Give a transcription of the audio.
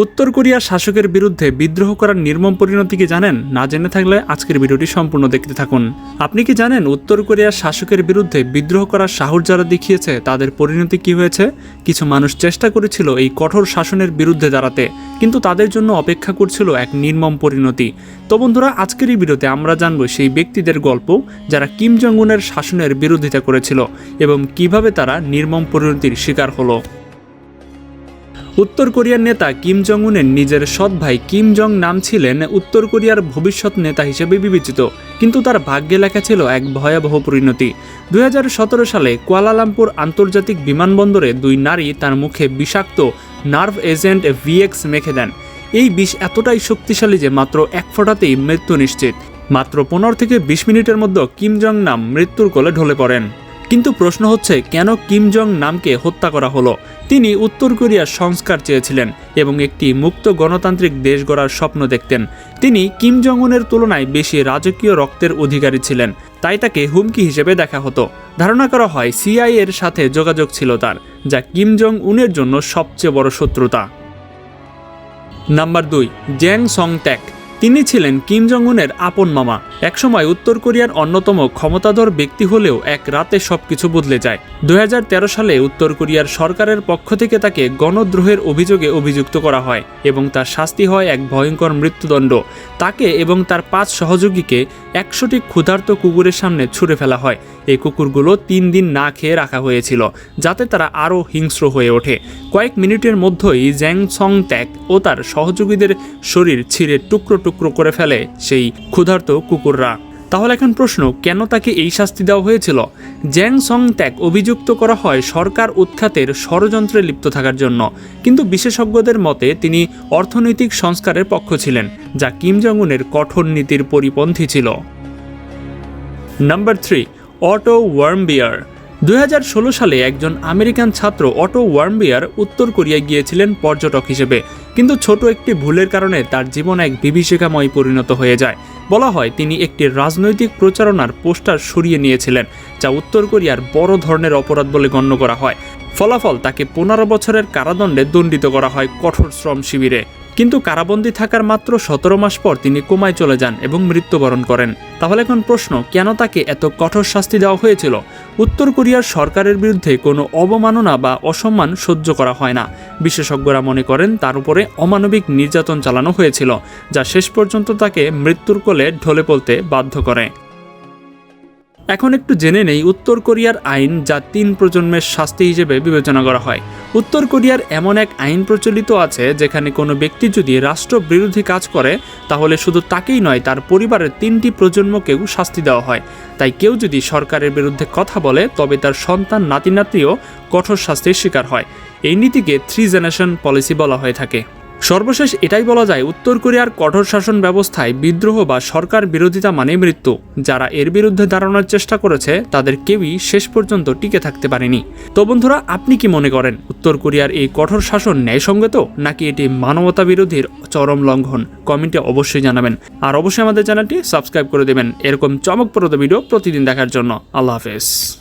উত্তর কোরিয়ার শাসকের বিরুদ্ধে বিদ্রোহ করার নির্মম পরিণতি কি জানেন? না জেনে থাকলে আজকের ভিডিওটি সম্পূর্ণ দেখতে থাকুন। আপনি কি জানেন উত্তর কোরিয়ার শাসকের বিরুদ্ধে বিদ্রোহ করার সাহস যারা দেখিয়েছে, তাদের পরিণতি কি হয়েছে? কিছু মানুষ চেষ্টা করেছিল এই কঠোর শাসনের বিরুদ্ধে দাঁড়াতে, কিন্তু তাদের জন্য অপেক্ষা করছিল এক নির্মম পরিণতি। তো বন্ধুরা, আজকের এই ভিডিওতে আমরা জানব সেই ব্যক্তিদের গল্প যারা কিম জং উনের শাসনের বিরোধিতা করেছিল এবং কীভাবে তারা নির্মম পরিণতির শিকার হলো। উত্তর কোরিয়ার নেতা কিম জং উনের নিজের সৎ ভাই কিম জং নাম ছিলেন উত্তর কোরিয়ার ভবিষ্যৎ নেতা হিসেবে বিবেচিত, কিন্তু তার ভাগ্যে লেখা ছিল এক ভয়াবহ পরিণতি। দুই হাজার সতেরো সালে কুয়ালালামপুর আন্তর্জাতিক বিমানবন্দরে দুই নারী তার মুখে বিষাক্ত নার্ভ এজেন্ট ভিএক্স মেখে দেন। এই বিষ এতটাই শক্তিশালী যে মাত্র এক ফোঁটাতেই মৃত্যু নিশ্চিত। মাত্র পনেরো থেকে বিশ মিনিটের মধ্যে কিম জং নাম মৃত্যুর কোলে ঢলে পড়েন। কিন্তু প্রশ্ন হচ্ছে, কেন কিম জং নামকে হত্যা করা হলো? তিনি উত্তর কোরিয়ার সংস্কার চেয়েছিলেন এবং একটি মুক্ত গণতান্ত্রিক দেশ গড়ার স্বপ্ন দেখতেন। তিনি কিম জং উনের তুলনায় বেশি রাজকীয় রক্তের অধিকারী ছিলেন, তাই তাকে হুমকি হিসেবে দেখা হতো। ধারণা করা হয় সিআই এর সাথে যোগাযোগ ছিল তার, যা কিম জং উনের জন্য সবচেয়ে বড় শত্রুতা। নাম্বার দুই জ্যাং সং ট্যাক তিনি ছিলেন কিম জং উনের আপন মামা। একসময় উত্তর কোরিয়ার অন্যতম ক্ষমতাধর ব্যক্তি হলেও এক রাতে সবকিছু বদলে যায়। দুই সালে উত্তর কোরিয়ার সরকারের পক্ষ থেকে তাকে গণদ্রোহের অভিযোগে অভিযুক্ত করা হয় এবং তার শাস্তি হয় এক ভয়ঙ্কর মৃত্যুদণ্ড। তাকে এবং তার পাঁচ সহযোগীকে একশোটি ক্ষুধার্ত কুকুরের সামনে ছুঁড়ে ফেলা হয়। এই কুকুরগুলো তিন দিন না খেয়ে রাখা হয়েছিল, যাতে তারা আরও হিংস্র হয়ে ওঠে। কয়েক মিনিটের মধ্যেই জ্যাং সং ত্যাগ ও তার সহযোগীদের শরীর ছিঁড়ে টুকরো টুকরো করে ফেলে সেই ক্ষুধার্ত কুকুররা তাহলে এখন প্রশ্ন, কেন তাকে এই শাস্তি দেওয়া হয়েছিল? জ্যাং সং ত্যাগ অভিযুক্ত করা হয় সরকার উৎখাতের ষড়যন্ত্রে লিপ্ত থাকার জন্য। কিন্তু বিশেষজ্ঞদের মতে তিনি অর্থনৈতিক সংস্কারের পক্ষ ছিলেন, যা কিম জং উনের কঠোর নীতির পরিপন্থী ছিল। নাম্বার থ্রি, অটো ওয়ার্মবিয়ার। দু হাজার ষোলো সালে একজন আমেরিকান ছাত্র অটো ওয়ার্মবিয়ার উত্তর কোরিয়ায় গিয়েছিলেন পর্যটক হিসেবে। কিন্তু ছোট একটি ভুলের কারণে তার জীবন এক বিভীষিকাময় পরিণত হয়ে যায়। বলা হয়, তিনি একটি রাজনৈতিক প্রচারণার পোস্টার সরিয়ে নিয়েছিলেন, যা উত্তর কোরিয়ার বড় ধরনের অপরাধ বলে গণ্য করা হয়। ফলাফল তাকে পনেরো বছরের কারাদণ্ডে দণ্ডিত করা হয় কঠোর শ্রম শিবিরে। কিন্তু কারাবন্দী থাকার মাত্র সতেরো মাস পর তিনি কোমায় চলে যান এবং মৃত্যুবরণ করেন। তাহলে এখন প্রশ্ন, কেন তাকে এত কঠোর শাস্তি দেওয়া হয়েছিল? উত্তর কোরিয়ার সরকারের বিরুদ্ধে কোনো অবমাননা বা অসম্মান সহ্য করা হয় না। বিশেষজ্ঞরা মনে করেন তার উপরে অমানবিক নির্যাতন চালানো হয়েছিল, যা শেষ পর্যন্ত তাকে মৃত্যুর কোলে ঢলে পড়তে বাধ্য করে। এখন একটু জেনে নেই উত্তর কোরিয়ার আইন যা তিন প্রজন্মের শাস্তি হিসেবে বিবেচনা করা হয়। উত্তর কোরিয়ার এমন এক আইন প্রচলিত আছে যেখানে কোনো ব্যক্তি যদি রাষ্ট্র বিরোধী কাজ করে, তাহলে শুধু তাকেই নয়, তার পরিবারের তিনটি প্রজন্মকেও শাস্তি দেওয়া হয়। তাই কেউ যদি সরকারের বিরুদ্ধে কথা বলে, তবে তার সন্তান নাতি নাতিও কঠোর শাস্তির শিকার হয়। এই নীতিকে থ্রি জেনারেশন পলিসি বলা হয়ে থাকে। সর্বশেষ এটাই বলা যায়, উত্তর কোরিয়ার কঠোর শাসন ব্যবস্থায় বিদ্রোহ বা সরকার বিরোধিতা মানে মৃত্যু। যারা এর বিরুদ্ধে দাঁড়ানোর চেষ্টা করেছে, তাদের কেউই শেষ পর্যন্ত টিকে থাকতে পারেনি। তো বন্ধুরা, আপনি কি মনে করেন, উত্তর কোরিয়ার এই কঠোর শাসন ন্যায়সঙ্গত, নাকি এটি মানবতা বিরোধীর চরম লঙ্ঘন? কমেন্টে অবশ্যই জানাবেন। আর অবশ্যই আমাদের চ্যানেলটি সাবস্ক্রাইব করে দেবেন। এরকম চমকপ্রদ ভিডিও প্রতিদিন দেখার জন্য। আল্লাহ হাফেজ।